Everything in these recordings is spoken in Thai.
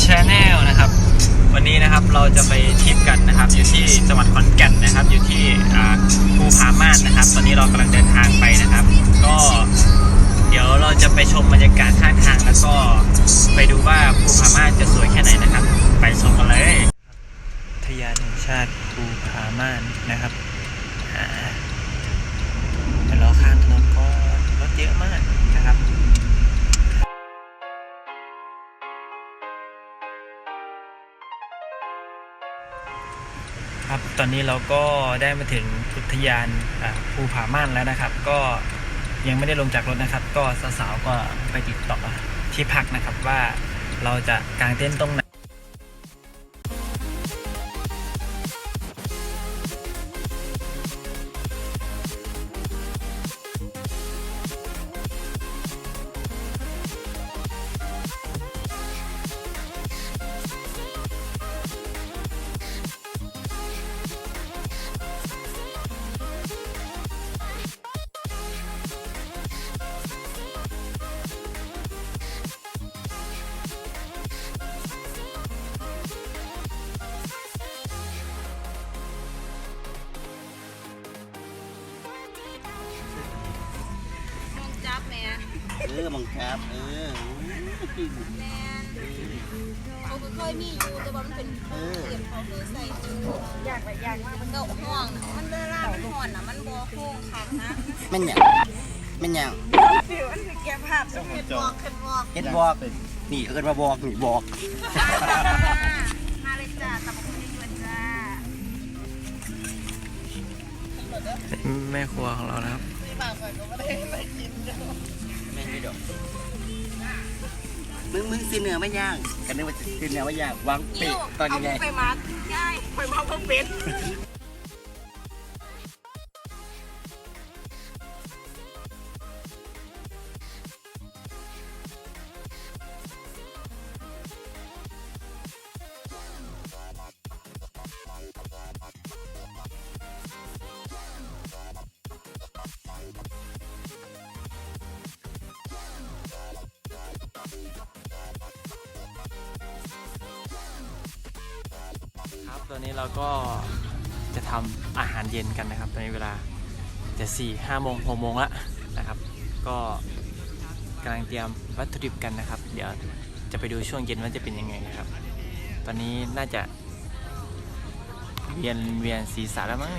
ชาแนลนะครับ วันนี้นะครับเราจะไปทริปกันนะครับ อยู่ที่จังหวัดขอนแก่นนะครับ อยู่ที่ภูผาม่านนะครับ ตอนนี้เรากำลังเดินทางไป ครับ ตอนนี้เราก็ได้มาถึงอุทยานภูผาม่านแล้วนะครับ ก็ยังไม่ได้ลงจากรถนะครับ ก็สาวๆก็ไปติดต่อที่พักนะครับว่าเราจะกางเต็นท์ตรงไหน เออมังครับ เออแม่เขาก็เคยมีอยู่แต่ว่ามันเป็นเออเสียงเขาคือใส่จูอยากไปอยากมากมันก็ห่วงนะมันเวลามันห่อนอะ มันบ่โค้งคักนะแม่นหยังแม่นหยังฟิวมันคือแก้ภาพสมมุติบอกขึ้นบอกเฮ็ดบอกนี่เอิ้นมาบอกนี่บอก มาเลยจ้าตับคุณดีด้วยจ้าแม่ครัวของเรานะครับ ที่มาก่อนก็ไม่ได้ไปกินเด้อ แม่นอยู่ดอกมึงมึงสิเนื้อไม่ย่างกันนึกว่าจะสิเนื้อไม่ย่างวางปีกตอนยังไงเอาไปมาใช่ไปมาเพิ่งเป็น ตอนนี้เราก็จะทำอาหารเย็นกันนะครับ ตอนนี้เวลาจะสี่ห้าโมงหกโมงละนะครับ ก็กำลังเตรียมวัตถุดิบกันนะครับ เดี๋ยวจะไปดูช่วงเย็นว่าจะเป็นยังไงนะครับ ตอนนี้น่าจะเวียนเวียนศีรษะแล้วมั้ง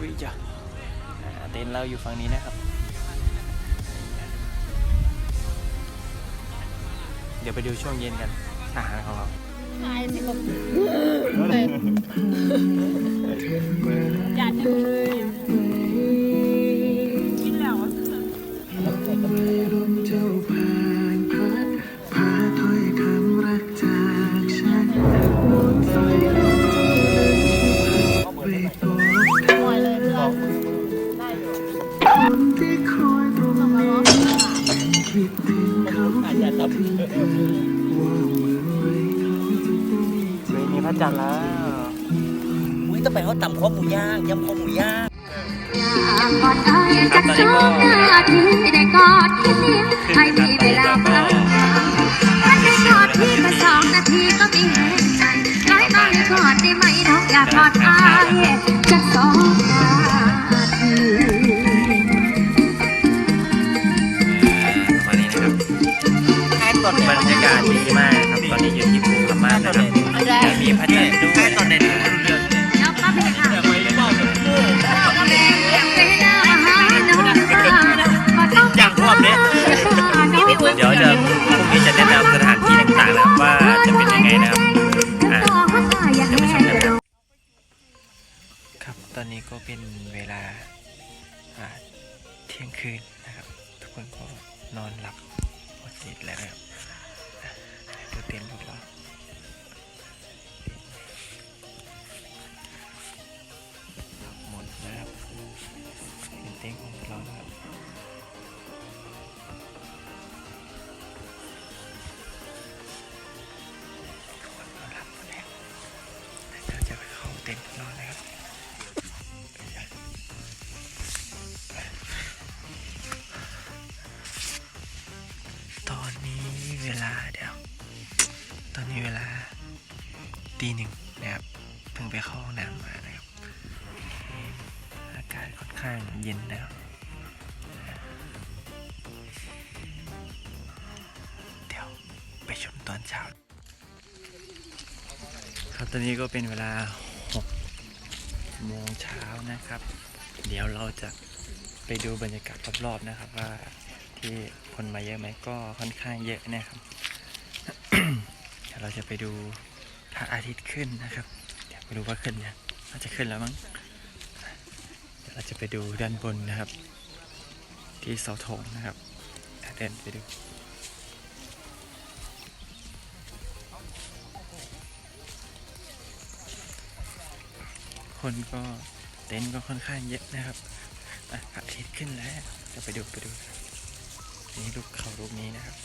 วิจ้ะเต็นเราอยู่ฝั่งนี้นะครับ เดี๋ยวไปดูช่วงเย็นกันอาหารของเรา อยคำรักจากฉันหมดไฟลงเจ้าเดินที่ผ่านไปกคนที่คอยตรงนี้ยังคิดถึงเขาคิดถึงเธอว่าเมื่อไรเขาจะ พระจันทร์แล้วอุ้ยต้องไปเขาต่ำข้อหมูย่างยำข้อหมูย่างกอดไอ้จากสองนาทีได้กอดแค่เดียวให้มีเวลาพักถ้าได้กอดพี่ก็สองนาทีก็มีแรงใจร้อยมากกอดได้ไหมน้องอยากกอดไอ้จากสองนาทีประมาณนี้นะครับ บรรยากาศดีมากนะครับตอนนี้อยู่ที่ภูพม่านนะครับแล้วมีพระจันทร์ด้วยตอนเพค่ะแม่ไปหน้าหาน้องสาวก็ต้องอย่างรอบนี้เดี๋ยวจะพรุ่งนี้จะแนะนำสถานที่ต่างๆนะครับว่าจะเป็นยังไงนะครับอะเดี๋ยวไปชมกันครับครับตอนนี้ก็เป็นเวลาอ่าเที่ยงคืนนะครับ ทุกคนก็นอนหลับหมดสิทธิ์แล้วนะครับอะดูเต็นท์พวกเรา เวลาเดี๋ยว ตอนนี้เวลาตีหนึ่งนะครับ เพิ่งไปเข้าห้องน้ำมานะครับ อากาศค่อนข้างเย็นนะครับเดี๋ยวไปชมตอนเช้า ครับตอนนี้ก็เป็นเวลา6โมงเช้านะครับ เดี๋ยวเราจะไปดูบรรยากาศรอบๆนะครับว่า ที่คนมาเยอะไหมก็ค่อนข้างเยอะนะครับเดี๋ยวเราจะไปดูพระอาทิตย์ขึ้นนะครับเดี๋ยวไปดูว่าขึ้นยังน่าจะขึ้นแล้วมั้งเดี๋ยวเราจะไปดูด้านบนนะครับ ที่เสาธงนะครับเดินไปดูคนก็เต็นท์ก็ค่อนข้างเยอะนะครับอะพระอาทิตย์ขึ้นแล้วจะไปดูไปดู นี่ลูกเขาลูกนี้นะครับ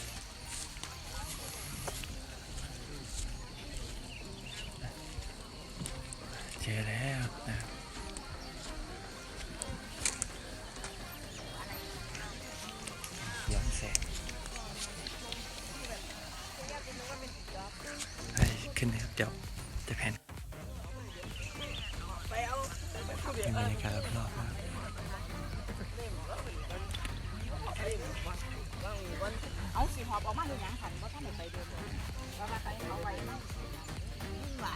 เจอแล้วนะครับย้อนแสงไปขึ้นนะครับเดี๋ยวจะแพนเป็นบรรยากาศรอบๆนะครับ เอาสีหอบออกมาดูยังหันว่าท่านไปเดินว่ามาใครเอาไว้มั่งว่ะ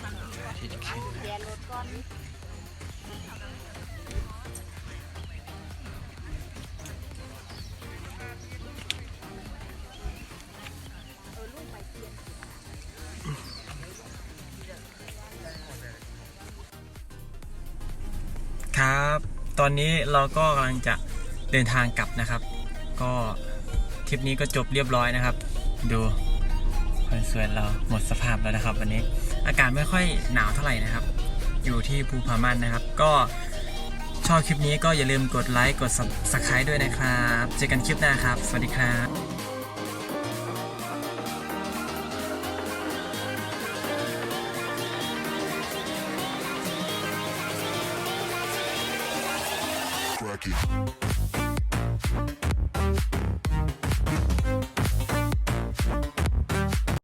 พระอาทิตย์ขึ้นนะแกรถก่อนครับ ตอนนี้เราก็กำลังจะเดินทางกลับนะครับ ก็ทริปนี้ก็จบเรียบร้อยนะครับ ดูคนสวยเราหมดสภาพแล้วนะครับ วันนี้อากาศไม่ค่อยหนาวเท่าไหร่นะครับ อยู่ที่ภูพามันนะครับ ก็ชอบคลิปนี้ก็อย่าลืมกดไลค์กด subscribe ด้วยนะครับ เจอกันคลิปหน้าครับ สวัสดีครับ